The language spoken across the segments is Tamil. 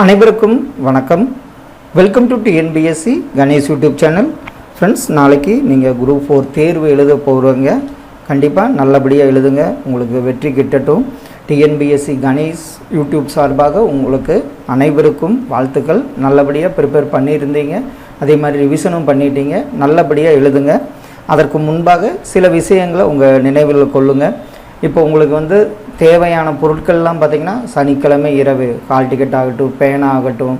அனைவருக்கும் வணக்கம். Welcome to TNPSC Ganesh YouTube channel friends நாளைக்கு நீங்கள் குரூப் ஃபோர் தேர்வு எழுத போகிறவங்க கண்டிப்பாக நல்லபடியாக எழுதுங்க. உங்களுக்கு வெற்றி கிட்டட்டும். டிஎன்பிஎஸ்சி கணேஷ் யூடியூப் சார்பாக உங்களுக்கு அனைவருக்கும் வாழ்த்துக்கள். நல்லபடியாக ப்ரிப்பேர் பண்ணியிருந்தீங்க. அதே மாதிரி ரிவிஷனும் பண்ணிட்டீங்க. நல்லபடியாக எழுதுங்க. அதற்கு முன்பாக சில விஷயங்களை உங்கள் நினைவில் கொள்ளுங்கள் இப்போ உங்களுக்கு வந்து தேவையான பொருட்கள்லாம் பார்த்திங்கன்னா சனிக்கிழமை இரவு ஹால் டிக்கெட் ஆகட்டும் பேனா ஆகட்டும்.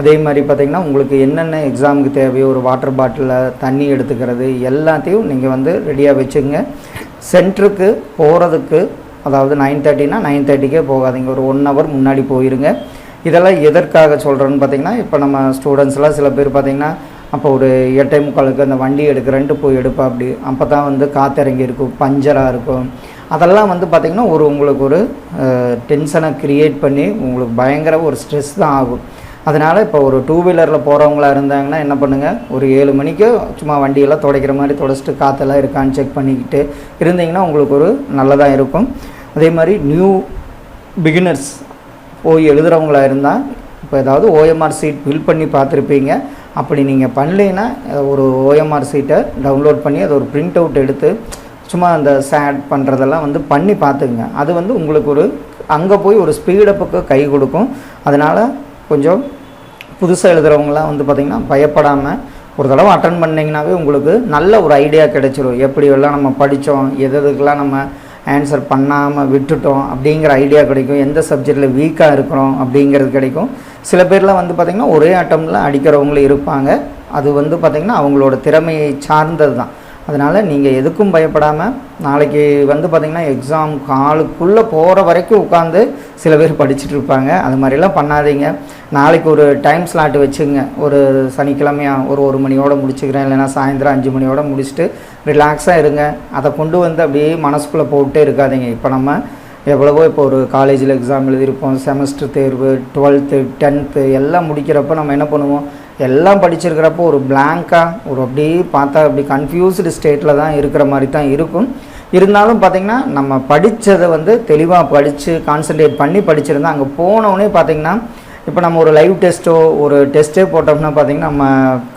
அதே மாதிரி பார்த்திங்கன்னா உங்களுக்கு என்னென்ன எக்ஸாமுக்கு தேவையோ ஒரு வாட்டர் பாட்டிலில் தண்ணி எடுத்துக்கிறது எல்லாத்தையும் நீங்கள் வந்து ரெடியாக வச்சுங்க சென்டருக்கு போகிறதுக்கு அதாவது நைன் தேர்ட்டினா நைன் தேர்ட்டிக்கே போகாதீங்க. ஒரு ஒன் ஹவர் முன்னாடி போயிருங்க. இதெல்லாம் எதற்காக சொல்கிறேன்னு பார்த்தீங்கன்னா இப்போ நம்ம ஸ்டூடெண்ட்ஸ்லாம் சில பேர் பார்த்திங்கன்னா அப்போ ஒரு எட்டை முக்காலுக்கு அந்த வண்டி எடுக்கிறேன்ட்டு போய் எடுப்பா அப்படி. அப்போ தான் வந்து காத்திறங்கி இருக்கும் பஞ்சராக இருக்கும். அதெல்லாம் வந்து பார்த்திங்கன்னா ஒரு உங்களுக்கு ஒரு டென்ஷனை க்ரியேட் பண்ணி உங்களுக்கு பயங்கர ஒரு ஸ்ட்ரெஸ் தான் ஆகும். அதனால் இப்போ ஒரு டூ வீலரில் போகிறவங்களா இருந்தாங்கன்னா என்ன பண்ணுங்கள் ஒரு ஏழு மணிக்கு சும்மா வண்டியெல்லாம் துடைக்கிற மாதிரி துடைச்சிட்டு காற்றெல்லாம் இருக்கான்னு செக் பண்ணிக்கிட்டு இருந்தீங்கன்னா உங்களுக்கு ஒரு நல்லதாக இருக்கும். அதே மாதிரி நியூ பிகினர்ஸ் போய் எழுதுகிறவங்களா இருந்தால் இப்போ ஏதாவது ஓஎம்ஆர் சீட் ஃபில் பண்ணி பார்த்துருப்பீங்க. அப்படி நீங்கள் பண்ணலைன்னா ஒரு ஓஎம்ஆர் சீட்டை டவுன்லோட் பண்ணி அதை ஒரு பிரிண்ட் அவுட் எடுத்து சும்மா அந்த சேட் பண்ணுறதெல்லாம் வந்து பண்ணி பார்த்துக்குங்க. அது வந்து உங்களுக்கு ஒரு அங்கே போய் ஒரு ஸ்பீடப்புக்கு கை கொடுக்கும். அதனால் கொஞ்சம் புதுசாக எழுதுகிறவங்களாம் வந்து பார்த்திங்கன்னா பயப்படாமல் ஒரு தடவை அட்டன் பண்ணிங்கனாவே உங்களுக்கு நல்ல ஒரு ஐடியா கிடைச்சிரும். எப்படி எல்லாம் நம்ம படித்தோம் எது எதுக்கெல்லாம் நம்ம ஆன்சர் பண்ணாமல் விட்டுட்டோம் அப்படிங்கிற ஐடியா கிடைக்கும். எந்த சப்ஜெக்டில் வீக்காக இருக்கிறோம் அப்படிங்கிறது கிடைக்கும். சில பேர்லாம் வந்து பார்த்திங்கன்னா ஒரே அட்டம்ல அடிக்கிறவங்களும் இருப்பாங்க. அது வந்து பார்த்திங்கன்னா அவங்களோட திறமையை சார்ந்தது தான் அதனால் நீங்கள் எதுக்கும் பயப்படாமல் நாளைக்கு வந்து பார்த்திங்கன்னா எக்ஸாம் காலுக்குள்ளே போகிற வரைக்கும் உட்காந்து சில பேர் படிச்சுட்டு இருப்பாங்க. அது மாதிரிலாம் பண்ணாதீங்க. நாளைக்கு ஒரு டைம் ஸ்லாட் வச்சுங்க. ஒரு சனிக்கிழமையாக ஒரு ஒரு மணியோடு முடிச்சுக்கிறேன். இல்லைன்னா சாயந்தரம் அஞ்சு மணியோடு முடிச்சுட்டு ரிலாக்ஸாக இருங்க. அதை கொண்டு வந்து அப்படியே மனசுக்குள்ளே போட்டே இருக்காதிங்க. இப்போ நம்ம எவ்வளவோ இப்போ ஒரு காலேஜில் எக்ஸாம் எழுதியிருப்போம். செமஸ்டர் தேர்வு டுவெல்த்து டென்த்து எல்லாம் முடிக்கிறப்ப நம்ம என்ன பண்ணுவோம்? எல்லாம் படிச்சிருக்கிறப்போ ஒரு பிளாங்காக ஒரு அப்படியே பார்த்தா அப்படி கன்ஃபியூஸ்டு ஸ்டேட்டில் தான் இருக்கிற மாதிரி தான் இருக்கும். இருந்தாலும் பார்த்திங்கன்னா நம்ம படித்ததை வந்து தெளிவாக படித்து கான்சன்ட்ரேட் பண்ணி படிச்சிருந்தா அங்கே போனவுடனே பார்த்திங்கன்னா இப்போ நம்ம ஒரு லைவ் டெஸ்ட்டோ ஒரு டெஸ்ட்டே போட்டோம்னா பார்த்திங்கன்னா நம்ம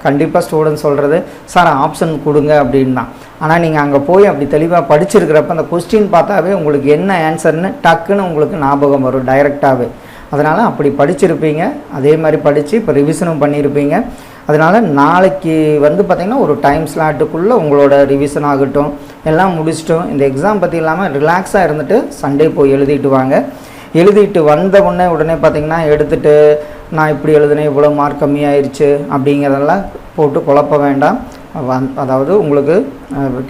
கண்டிப்பாக ஸ்டூடெண்ட் சொல்கிறது சார் ஆப்ஷன் கொடுங்க அப்படின்னு. தான் ஆனால் நீங்கள் அங்கே போய் அப்படி தெளிவாக படிச்சிருக்கிறப்ப அந்த கொஸ்டின் பார்த்தாவே உங்களுக்கு என்ன ஆன்சர்னு டக்குன்னு உங்களுக்கு ஞாபகம் வரும் டைரெக்டாகவே அதனால் அப்படி படிச்சிருப்பீங்க. அதே மாதிரி படித்து இப்போ ரிவிஷனும் பண்ணியிருப்பீங்க அதனால் நாளைக்கு வந்து பார்த்திங்கன்னா ஒரு டைம் ஸ்லாட்டுக்குள்ளே உங்களோட ரிவிஷன் ஆகட்டும். எல்லாம் முடிச்சிட்டோம். இந்த எக்ஸாம் பற்றி இல்லாமல் ரிலாக்ஸாக இருந்துட்டு சண்டே போய் எழுதிட்டு வாங்க. எழுதிட்டு வந்த உடனே உடனே பார்த்திங்கன்னா எடுத்துகிட்டு நான் இப்படி எழுதுனேன் இவ்வளோ மார்க் கம்மியாயிருச்சு அப்படிங்கிறதெல்லாம் போட்டு குழப்ப வேண்டாம். வந் அதாவது உங்களுக்கு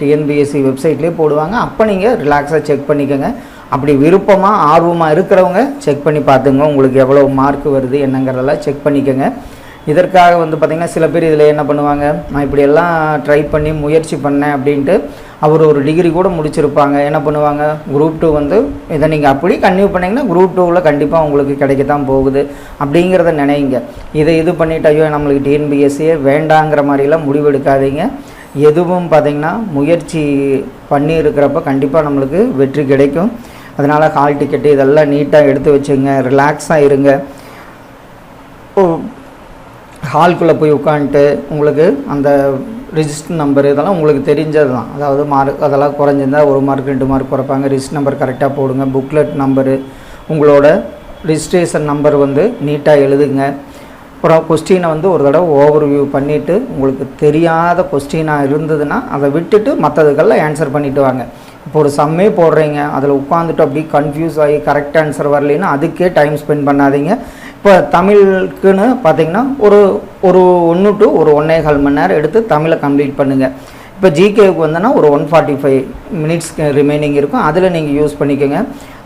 டிஎன்பிஎஸ்சி வெப்சைட்லேயே போடுவாங்க. அப்போ நீங்கள் ரிலாக்ஸாக செக் பண்ணிக்கோங்க. அப்படி விருப்பமாக ஆர்வமாக இருக்கிறவங்க செக் பண்ணி பார்த்துங்க. உங்களுக்கு எவ்வளோ மார்க் வருது என்னங்கிறதெல்லாம் செக் பண்ணிக்கோங்க. இதற்காக வந்து பார்த்திங்கன்னா சில பேர் இதில் என்ன பண்ணுவாங்க நான் இப்படி எல்லாம் ட்ரை பண்ணி முயற்சி பண்ணேன் அப்படின்ட்டு அவர் ஒரு டிகிரி கூட முடிச்சிருப்பாங்க. என்ன பண்ணுவாங்க குரூப் டூ வந்து இதை நீங்கள் அப்படி கன்டினியூ பண்ணிங்கன்னா குரூப் டூவில் கண்டிப்பாக உங்களுக்கு கிடைக்க தான் போகுது அப்படிங்கிறத நினைங்க. இதை இது பண்ணிட்டு ஐயோ நம்மளுக்கு டிஎன்பிஎஸ்சியே வேண்டாங்கிற மாதிரிலாம் முடிவெடுக்காதீங்க. எதுவும் பார்த்திங்கன்னா முயற்சி பண்ணியிருக்கிறப்ப கண்டிப்பாக நம்மளுக்கு வெற்றி கிடைக்கும். அதனால் ஹால் டிக்கெட்டு இதெல்லாம் நீட்டாக எடுத்து வச்சுங்க ரிலாக்ஸாக இருங்க. ஹால்குள்ளே போய் உட்காந்துட்டு உங்களுக்கு அந்த ரிஜிஸ்டர் நம்பர் இதெல்லாம் உங்களுக்கு தெரிஞ்சது தான் அதாவது மார்க் அதெல்லாம் குறைஞ்சிருந்தா ஒரு மார்க் ரெண்டு மார்க் குறைப்பாங்க. ரிஜிஸ்டர் நம்பர் கரெக்டாக போடுங்க. புக்லெட் நம்பரு உங்களோட ரிஜிஸ்ட்ரேஷன் நம்பர் வந்து நீட்டாக எழுதுங்க. அப்புறம் கொஸ்டினை வந்து ஒரு தடவை ஓவர் வியூ பண்ணிவிட்டு உங்களுக்கு தெரியாத கொஸ்டினாக இருந்ததுன்னா அதை விட்டுட்டு மற்றதுக்கெல்லாம் ஆன்சர் பண்ணிவிட்டு வாங்க. இப்போ ஒரு சம்மே போடுறீங்க. அதில் உட்காந்துட்டு அப்படியே கன்ஃபியூஸ் ஆகி கரெக்ட் ஆன்சர் வரலைன்னா அதுக்கே டைம் ஸ்பெண்ட் பண்ணாதீங்க. இப்போ தமிழுக்குன்னு பார்த்தீங்கன்னா ஒரு ஒரு ஒன்று டு ஒரு ஒன்றே கால் மணி நேரம் எடுத்து தமிழை கம்ப்ளீட் பண்ணுங்கள் இப்போ ஜிகேவுக்கு வந்தோன்னா ஒரு one forty five minutes remaining இருக்கும். அதில் நீங்கள் யூஸ் பண்ணிக்கோங்க.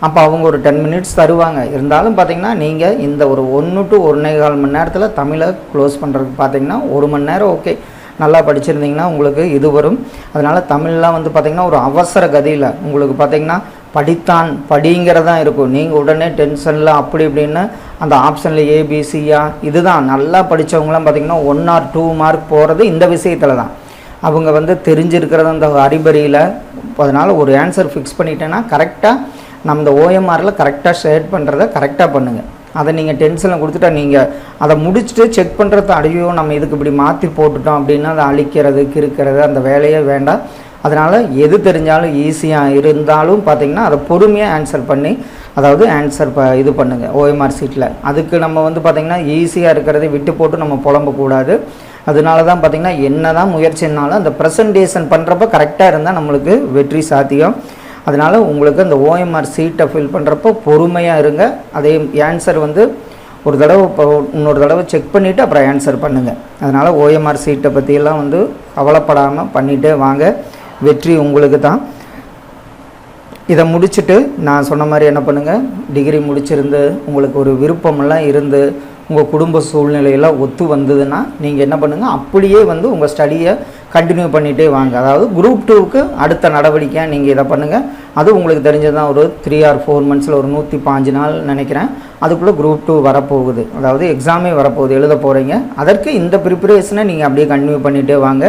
அப்போ அவங்க ஒரு டென் மினிட்ஸ் தருவாங்க. இருந்தாலும் பார்த்தீங்கன்னா நீங்கள் இந்த ஒரு ஒன்று டு ஒன்றே கால் மணி நேரத்தில் தமிழை க்ளோஸ் பண்ணுறதுக்கு பார்த்தீங்கன்னா ஒரு மணி நேரம் ஓகே நல்லா படிச்சிருந்தீங்கன்னா உங்களுக்கு இது வரும். அதனால் தமிழ்லாம் வந்து பார்த்திங்கன்னா ஒரு அவசர கதியில். உங்களுக்கு பார்த்திங்கன்னா படித்தான் படிங்கிறதான் இருக்கும். நீங்கள் உடனே டென்ஷனில் அப்படி இப்படின்னு அந்த ஆப்ஷனில் ஏபிசியா e, இதுதான். நல்லா படித்தவங்களாம் பார்த்திங்கன்னா ஒன் ஆர் டூ மார்க் போகிறது இந்த விஷயத்தில் தான். அவங்க வந்து தெரிஞ்சிருக்கிறது அந்த அறிபறியில். அதனால் ஒரு ஆன்சர் ஃபிக்ஸ் பண்ணிட்டேன்னா கரெக்டாக நம்ம இந்த ஓஎம்ஆரில் கரெக்டாக ஷேர் பண்ணுறத கரெக்டாக பண்ணுங்கள் அதை நீங்கள் டென்ஷனில் கொடுத்துட்டா நீங்கள் அதை முடிச்சுட்டு செக் பண்ணுறது அடையோ நம்ம இதுக்கு இப்படி மாற்றி போட்டுட்டோம் அப்படின்னா அதை அழிக்கிறது கிறுக்கிறது அந்த வேலையே வேண்டாம். அதனால் எது தெரிஞ்சாலும் ஈஸியாக இருந்தாலும் பார்த்தீங்கன்னா அதை பொறுமையாக ஆன்சர் பண்ணி அதாவது ஆன்சர் ப இது பண்ணுங்கள் ஓஎம்ஆர் சீட்டில் அதுக்கு நம்ம வந்து பார்த்திங்கன்னா ஈஸியாக இருக்கிறதை விட்டு போட்டு நம்ம புலம்பக்கூடாது அதனால தான் பார்த்திங்கன்னா என்ன தான் முயற்சினாலும் அந்த ப்ரெசன்டேஷன் பண்ணுறப்ப கரெக்டாக இருந்தால் நம்மளுக்கு வெற்றி சாத்தியம். அதனால் உங்களுக்கு அந்த ஓஎம்ஆர் சீட்டை ஃபில் பண்ணுறப்போ பொறுமையாக இருங்க. அதே ஆன்சர் வந்து ஒரு தடவை இப்போ இன்னொரு தடவை செக் பண்ணிவிட்டு அப்புறம் ஆன்சர் பண்ணுங்கள் அதனால் ஓஎம்ஆர் சீட்டை பற்றியெல்லாம் வந்து கவலைப்படாமல் பண்ணிகிட்டே வாங்க. வெற்றி உங்களுக்கு தான். இதை முடிச்சுட்டு நான் சொன்ன மாதிரி என்ன பண்ணுங்கள் டிகிரி முடிச்சிருந்து உங்களுக்கு ஒரு விருப்பமெல்லாம் இருந்து உங்கள் குடும்ப சூழ்நிலையெல்லாம் ஒத்து வந்ததுன்னா நீங்கள் என்ன பண்ணுங்கள் அப்படியே வந்து உங்கள் ஸ்டடியை கண்டினியூ பண்ணிகிட்டே வாங்க. அதாவது குரூப் டூவுக்கு அடுத்த நடவடிக்கையாக நீங்கள் இதை பண்ணுங்கள் அது உங்களுக்கு தெரிஞ்சதுதான். ஒரு த்ரீ ஆர் ஃபோர் மந்த்ஸில் ஒரு நூற்றி பாஞ்சு நாள் நினைக்கிறேன். அதுக்குள்ளே குரூப் டூ வரப்போகுது. அதாவது எக்ஸாமே வரப்போகுது. எழுத போகிறீங்க அதற்கு இந்த ப்ரிப்பரேஷனை நீங்கள் அப்படியே கண்டினியூ பண்ணிகிட்டே வாங்க.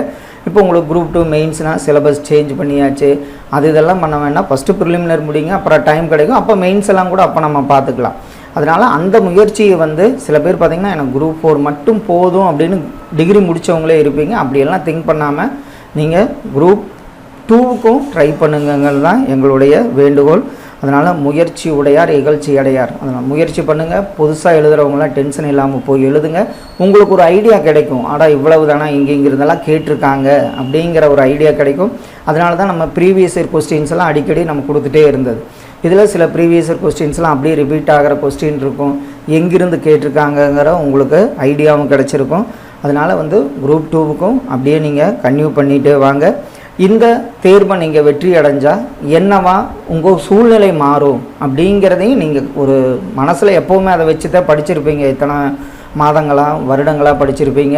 இப்போ உங்களுக்கு குரூப் டூ மெயின்ஸ்னால் சிலபஸ் சேஞ்ச் பண்ணியாச்சு. அது இதெல்லாம் பண்ண வேண்டாம். ஃபஸ்ட்டு ப்ரிலிமினர் முடிங்க. அப்புறம் டைம் கிடைக்கும். அப்போ மெயின்ஸ் எல்லாம் கூட அப்போ நம்ம பார்த்துக்கலாம். அதனால் அந்த முயற்சியை வந்து சில பேர் பார்த்திங்கன்னா எனக்கு குரூப் ஃபோர் மட்டும் போதும் அப்படின்னு டிகிரி முடித்தவங்களே இருப்பீங்க. அப்படியெல்லாம் திங்க் பண்ணாமல் நீங்கள் குரூப் டூவுக்கும் ட்ரை பண்ணுங்கிறது தான் எங்களுடைய வேண்டுகோள். அதனால் முயற்சி உடையார் இகழ்ச்சி அடையார். அதனால் முயற்சி பண்ணுங்கள் புதுசாக எழுதுகிறவங்களாம் டென்ஷன் இல்லாமல் போய் எழுதுங்க. உங்களுக்கு ஒரு ஐடியா கிடைக்கும். ஆடா இவ்வளவு தானே இங்கே இங்கிருந்தெல்லாம் கேட்டிருக்காங்க அப்படிங்கிற ஒரு ஐடியா கிடைக்கும். அதனால தான் நம்ம ப்ரீவியஸ் இயர் கொஸ்டின்ஸ் எல்லாம் அடிக்கடி நம்ம கொடுத்துட்டே இருந்தது. இதில் சில ப்ரீவியஸ் கொஸ்டின்ஸ்லாம் அப்படியே ரிப்பீட் ஆகிற கொஸ்டின் இருக்கும். எங்கிருந்து கேட்டிருக்காங்கங்கிற உங்களுக்கு ஐடியாவும் கிடச்சிருக்கும். அதனால் வந்து குரூப் டூவுக்கும் அப்படியே நீங்கள் கன்டினியூ பண்ணிகிட்டே வாங்க. இந்த தேர்வை நீங்கள் வெற்றி அடைஞ்சால் என்னவா உங்கள் சூழ்நிலை மாறும் அப்படிங்கிறதையும் நீங்கள் ஒரு மனசில் எப்போவுமே அதை வச்சு தான் படிச்சிருப்பீங்க. இத்தனை மாதங்களாக வருடங்களாக படிச்சிருப்பீங்க.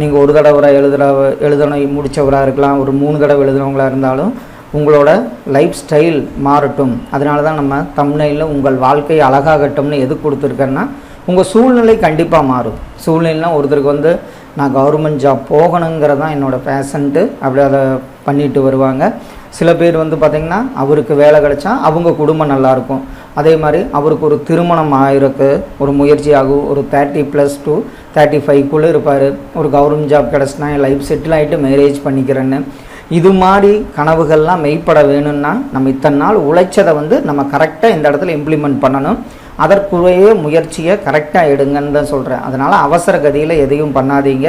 நீங்கள் ஒரு தடவை எழுதுகிற எழுதணும் முடித்தவராக இருக்கலாம். ஒரு மூணு தடவை எழுதுனவங்களாக இருந்தாலும் உங்களோட லைஃப் ஸ்டைல் மாறட்டும். அதனால தான் நம்ம தமிழ்நிலையில் உங்கள் வாழ்க்கை அழகாகட்டும்னு எது கொடுத்துருக்கேன்னா உங்கள் சூழ்நிலை கண்டிப்பாக மாறும். சூழ்நிலைலாம் ஒருத்தருக்கு வந்து நான் கவர்மெண்ட் ஜாப் போகணுங்கிறது தான் என்னோடய பேஷன்ட்டு அப்படி அதை பண்ணிட்டு வருவாங்க. சில பேர் வந்து பார்த்திங்கன்னா அவருக்கு வேலை கிடைச்சா அவங்க குடும்பம் நல்லாயிருக்கும் அதே மாதிரி அவருக்கு ஒரு திருமணம் ஆகிருக்கு ஒரு முயற்சி ஆகும் ஒரு தேர்ட்டி ப்ளஸ் டூ தேர்ட்டி ஃபைவ்க்குள்ளே இருப்பார். ஒரு கவர்மெண்ட் ஜாப் கிடச்சினா என் லைஃப் செட்டில் ஆகிட்டு மேரேஜ் பண்ணிக்கிறேன்னு. இது மாதிரி கனவுகள்லாம் மெய்ப்பட வேணும்னா நம்ம இத்தனை நாள் உழைச்சதை வந்து நம்ம கரெக்டாக இந்த இடத்துல இம்ப்ளிமெண்ட் பண்ணணும். அதற்குரிய முயற்சியை கரெக்டாக எடுங்கன்னு தான் சொல்கிறேன் அதனால் அவசர கதியில் எதையும் பண்ணாதீங்க.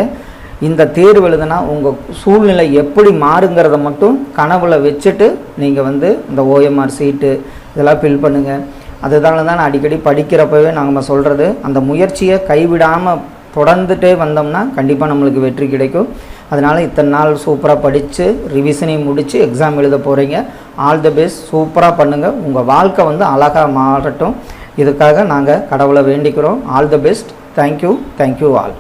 இந்த தேர்வு எழுதுனா உங்கள் சூழ்நிலை எப்படி மாறுங்கிறத மட்டும் கனவுல வச்சுட்டு நீங்கள் வந்து இந்த ஓஎம்ஆர் சீட்டு இதெல்லாம் ஃபில் பண்ணுங்கள் அதுதான தான் நான் அடிக்கடி படிக்கிறப்பவே நாங்கள் சொல்கிறது அந்த முயற்சியை கைவிடாமல் தொடர்ந்துட்டே வந்தோம்னா கண்டிப்பாக நம்மளுக்கு வெற்றி கிடைக்கும். அதனால் இத்தனை நாள் சூப்பராக படித்து ரிவிஷனையும் முடித்து எக்ஸாம் எழுத போகிறீங்க ஆல் த பெஸ்ட் சூப்பராக பண்ணுங்கள் உங்கள் வாழ்க்கை வந்து அழகாக மாறட்டும். இதுக்காக நாங்கள் கடவுளை வேண்டிக்கிறோம். All the best thank you thank you all